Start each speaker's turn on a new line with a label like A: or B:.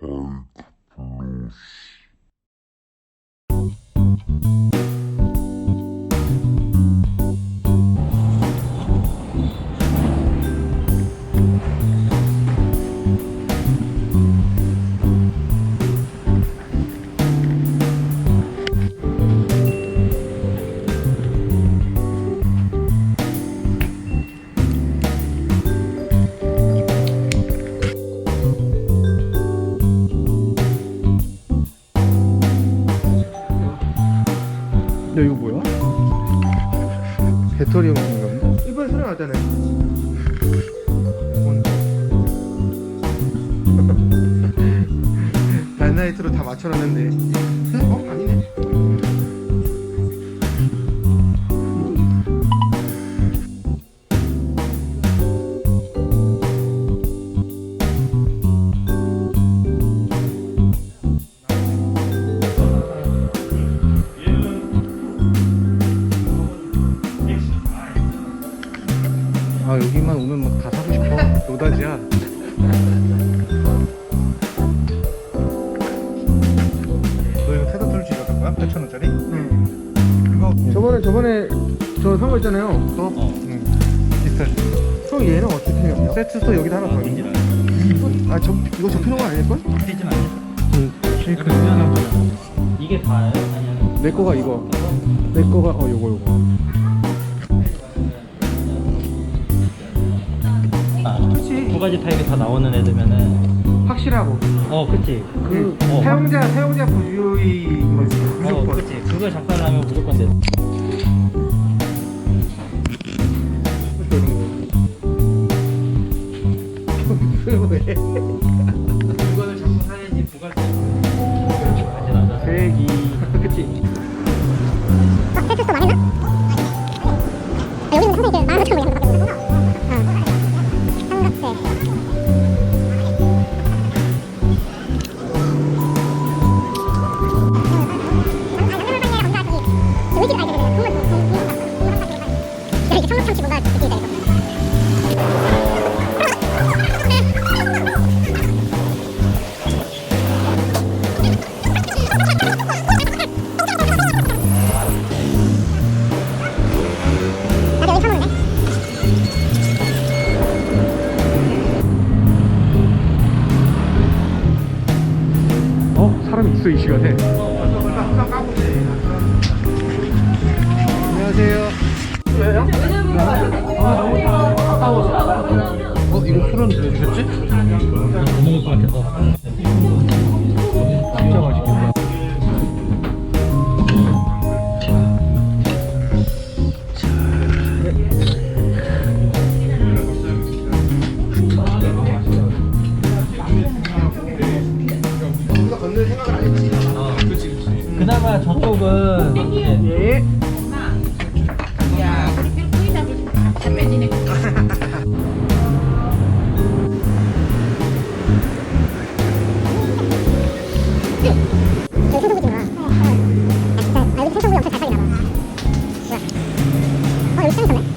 A: Pike Plus. 야 이거 뭐야? 배터리 용인가 본데?
B: 이번에 소리 나잖아요. 란나이트로 다 맞춰놨는데. 어? 아
A: 여기만 오면 막 다 사고 싶어 노다지야
B: 너 이거 테더 툴 지르던 거야? 8,000원짜리?
A: 응
B: 이거
A: 저번에 저번에 저 산 거 있잖아요 또
B: 응. 비슷하지.
A: 형 얘는 어떻게 생겼냐? 세트 또 여기다 하나 더 있네 이거 아 저, 이거 접히는 거 아닐걸?
C: 뛰지 말고.
A: 그 쉐이크
C: 이게 다예요?
A: 내 거가 이거 내 거가 어 요거 요거
C: 아,
A: 그치.
C: 두 가지 타입이 다 나오는 애들면은
A: 확실하고
C: 어 그치
A: 그
C: 어.
A: 사용자 사용자 부주의
C: 뭐어
A: 무조건
C: 그치 그걸 작살나면 무조건 돼
A: 왜?
C: 이거를 자꾸 사야지 부가세 가지 나잖아
A: 세기 그치
D: 어?
A: 사람이 있어 이 시간에
C: 이제
A: 예
E: 야, 우리.
D: 아, 진짜. 아, 여기 생선구이 엄청 잘 팔리나 봐. 뭐야? 어, 여기 시장